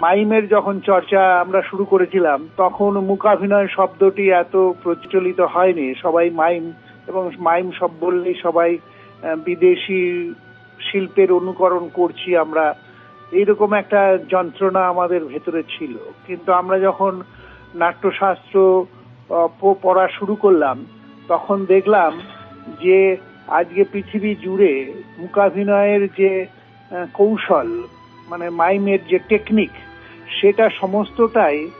মাইমের যখন চর্চা আমরা শুরু করেছিলাম, তখন মূকাভিনয় শব্দটি এত প্রচলিত হয়নি। সবাই মাইম এবং মাইম সব বললেই সবাই বিদেশি শিল্পের অনুকরণ করছি আমরা। এইরকম একটা যন্ত্রণা আমাদের ভেতরে ছিল। কিন্তু আমরা যখন নাট্যশাস্ত্র পড়া শুরু করলাম, তখন দেখলাম যে আজকে পৃথিবী জুড়ে মূকাভিনয়ের যে কৌশল মানে মাইমের যে টেকনিক সেটা সমস্তটাই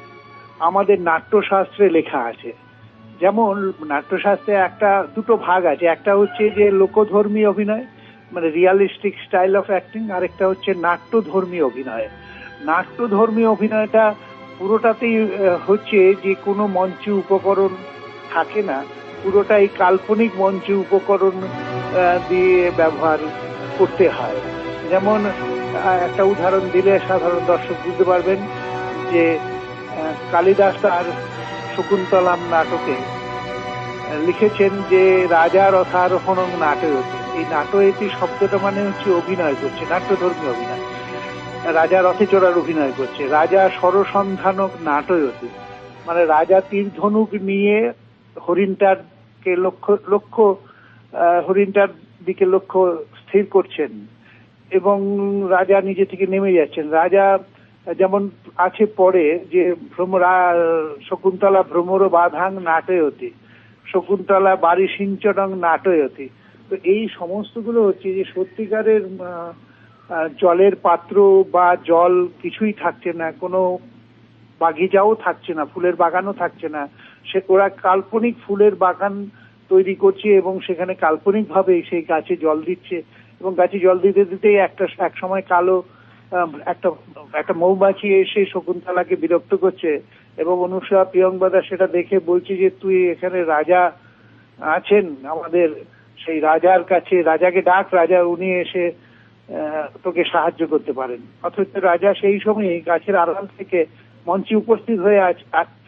আমাদের নাট্যশাস্ত্রে লেখা আছে। যেমন নাট্যশাস্ত্রে একটা, দুটো ভাগ আছে, একটা হচ্ছে যে লোকধর্মী অভিনয় মানে রিয়ালিস্টিক স্টাইল অফ অ্যাক্টিং আরেকটা হচ্ছে নাট্যধর্মী অভিনয়। নাট্যধর্মী অভিনয়টা পুরোটাতেই হচ্ছে যে কোনো মঞ্চে উপকরণ থাকে না, পুরোটাই কাল্পনিক মঞ্চে উপকরণ দিয়ে ব্যবহার করতে হয়। যেমন একটা উদাহরণ দিলে সাধারণ দর্শক বুঝতে পারবেন যে কালিদাস তার শকুন্তলাম নাটকে লিখেছেন যে রাজা রথারোহণ নাটয়তি। এই নাটয়তি শব্দটা মানে হচ্ছে অভিনয় করছে, নাট্যধর্মী অভিনয়। রাজা রথে চড়ার অভিনয় করছে। রাজা সরসন্ধানক নাটয়তি মানে রাজা তীর ধনুক নিয়ে হরিণটারকে লক্ষ্য লক্ষ্য হরিণটার দিকে লক্ষ্য স্থির করছেন এবং রাজা নিজে থেকে নেমে যাচ্ছেন। রাজা যেমন আছে পরে যে শকুন্তলা ভ্রমর বাধাং নাটয়তি শকুন্তলা বাড়ি সিঞ্চনং নাটয়তি। তো এই সমস্তগুলো হচ্ছে যে সত্যিকারের আহ, জলের পাত্র বা জল কিছুই থাকছে না, কোনো বাগিচাও থাকছে না, ফুলের বাগানও থাকছে না। সে, ওরা কাল্পনিক ফুলের বাগান তৈরি করছে এবং সেখানে কাল্পনিক ভাবে সেই গাছে জল দিচ্ছে এবং গাছে জল দিতে দিতেই একটা, এক সময় কালো একটা একটা মৌমাছি এসে শকুন্তলাকে বিরক্ত করছে এবং অনুষা প্রিয়ংবাদা সেটা দেখে বলছে যে, তুই এখানে রাজা আছেন? আমাদের সেই রাজার কাছে, রাজাকে ডাক, রাজা উনি এসে তোকে সাহায্য করতে পারেন। অথচ রাজা সেই সময় গাছের আড়াল থেকে মঞ্চে উপস্থিত হয়ে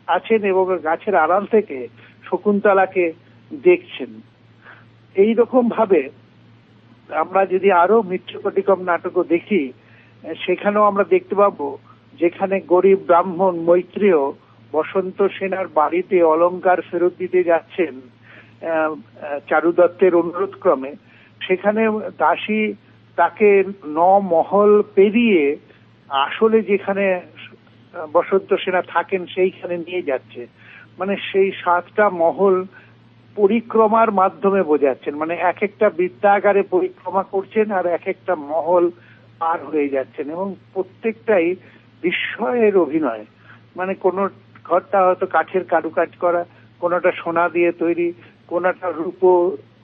আছেন এবং গাছের আড়াল থেকে শকুন্তলাকে দেখছেন। এই রকম ভাবে আমরা যদি আরও মৃত্যুকটিকম নাটকও দেখি সেখানেও আমরা দেখতে পাবো যেখানে গরিব ব্রাহ্মণ মৈত্রেয় বসন্ত সেনার বাড়িতে অলংকার ফেরত দিতে যাচ্ছেন আহ, আহ, চারু দত্তের অনুরোধ ক্রমে সেখানে দাসী তাকে ন মহল পেরিয়ে আসলে যেখানে বসন্ত সেনা থাকেন সেইখানে নিয়ে যাচ্ছে। মানে সেই সাতটা মহল পরিক্রমার মাধ্যমে বোঝাচ্ছেন। মানে এক একটা বৃত্তাকারে পরিক্রমা করছেন আর এক একটা মহল পার হয়ে যাচ্ছেন এবং প্রত্যেকটাই বিস্ময়ের অভিনয়। মানে কোন ঘরটা হয়তো কাঠের কারুকাজ করা, কোনোটা সোনা দিয়ে তৈরি, কোনোটা রূপো,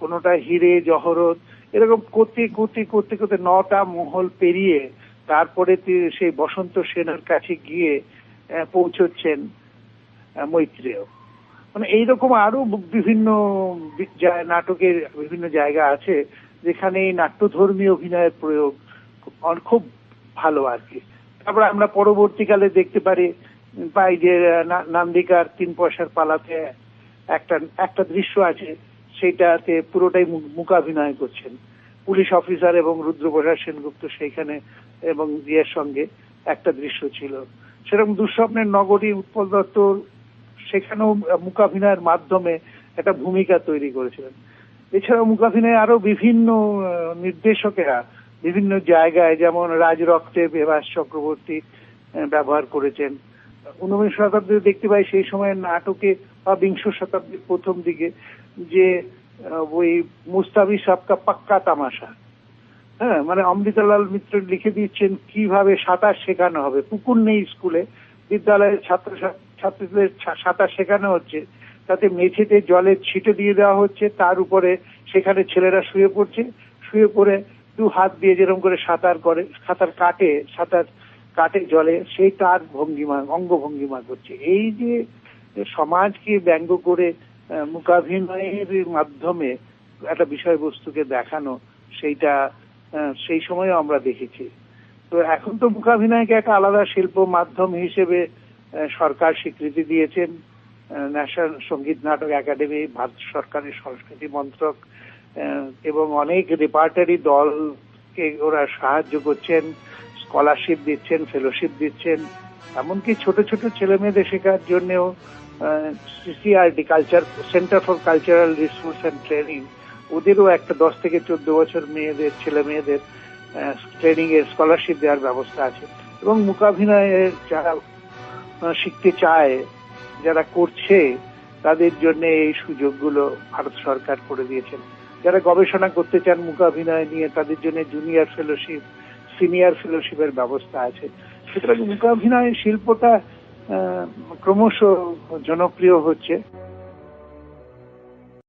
কোনোটা হিরে, জহরত এরকম করতে করতে করতে করতে নটা মহল পেরিয়ে তারপরে সেই বসন্ত সেনার কাছে গিয়ে পৌঁছচ্ছেন মৈত্রেয়। মানে এইরকম আরও বিভিন্ন নাটকের বিভিন্ন জায়গা আছে যেখানে এই নাট্যধর্মী অভিনয়ের প্রয়োগ খুব ভালো আর কি। তারপর আমরা পরবর্তীকালে দেখতে পারি, পাই যে নান্দিকার তিন পয়সার পালাতে একটা একটা দৃশ্য আছে। সেটাতে পুরোটাই মূকাভিনয় করছেন। পুলিশ অফিসার এবং রুদ্রপ্রসাদ সেনগুপ্ত সেইখানে এবং ইয়ের সঙ্গে একটা দৃশ্য ছিল। সেরকম দুঃস্বপ্নের নগরী উৎপল দত্ত সেখানেও মূকাভিনয়ের মাধ্যমে একটা ভূমিকা তৈরি করেছিলেন। এছাড়াও মূকাভিনয়ে আরও বিভিন্ন নির্দেশকেরা বিভিন্ন জায়গায় যেমন রাজরক্তে বেবাস চক্রবর্তী ব্যবহার করেছেন। ঊনবিংশ শতাব্দীতে দেখতে পাই সেই সময় নাটকে বা বিংশ শতাব্দীর প্রথম দিকে যে ওই মুস্তাবি সাবকা পাক্কা তামাশা। হ্যাঁ মানে অমৃতলাল মিত্র লিখে দিচ্ছেন কীভাবে সাঁতার শেখানো হবে। পুকুর নেই স্কুলে, বিদ্যালয়ের ছাত্র ছাত্রীদের সাঁতার শেখানো হচ্ছে। তাতে মেঝেতে জলের ছিটে দিয়ে দেওয়া হচ্ছে, তার উপরে সেখানে ছেলেরা শুয়ে পড়ছে। শুয়ে পড়ে দু হাত দিয়ে যেরকম করে সাঁতার করে, সাঁতার কাটে সাঁতার কাটে জলে, সেই তার ভঙ্গিমা অঙ্গ ভঙ্গিমা করছে। এই যে সমাজকে ব্যঙ্গ করে মূকাভিনয়ের মাধ্যমে একটা বিষয়বস্তুকে দেখানো, সেইটা সেই সময়ও আমরা দেখেছি। তো এখন তো মূকাভিনয়কে একটা আলাদা শিল্প মাধ্যম হিসেবে সরকার স্বীকৃতি দিয়েছেন। ন্যাশনাল সংগীত নাটক একাডেমি, ভারত সরকারের সংস্কৃতি মন্ত্রক এবং অনেক রেপার্টারি দলকে ওরা সাহায্য করছেন, স্কলারশিপ দিচ্ছেন, ফেলোশিপ দিচ্ছেন। এমনকি ছোট ছোট ছেলে মেয়েদের শেখার জন্যও CCRD culture centre for cultural resource and training ওদেরও একটা দশ থেকে চোদ্দ বছর মেয়েদের ছেলে মেয়েদের ট্রেনিং এর স্কলারশিপ দেওয়ার ব্যবস্থা আছে। এবং মূকাভিনয়ে যারা শিখতে চায়, যারা করছে, তাদের জন্য এই সুযোগগুলো ভারত সরকার করে দিয়েছেন। যারা গবেষণা করতে চান মূকাভিনয় নিয়ে, তাদের জন্য জুনিয়র ফেলোশিপ সিনিয়র ফেলোশিপের ব্যবস্থা আছে। সুতরাং মূকাভিনয় শিল্পটা ক্রমশ জনপ্রিয় হচ্ছে।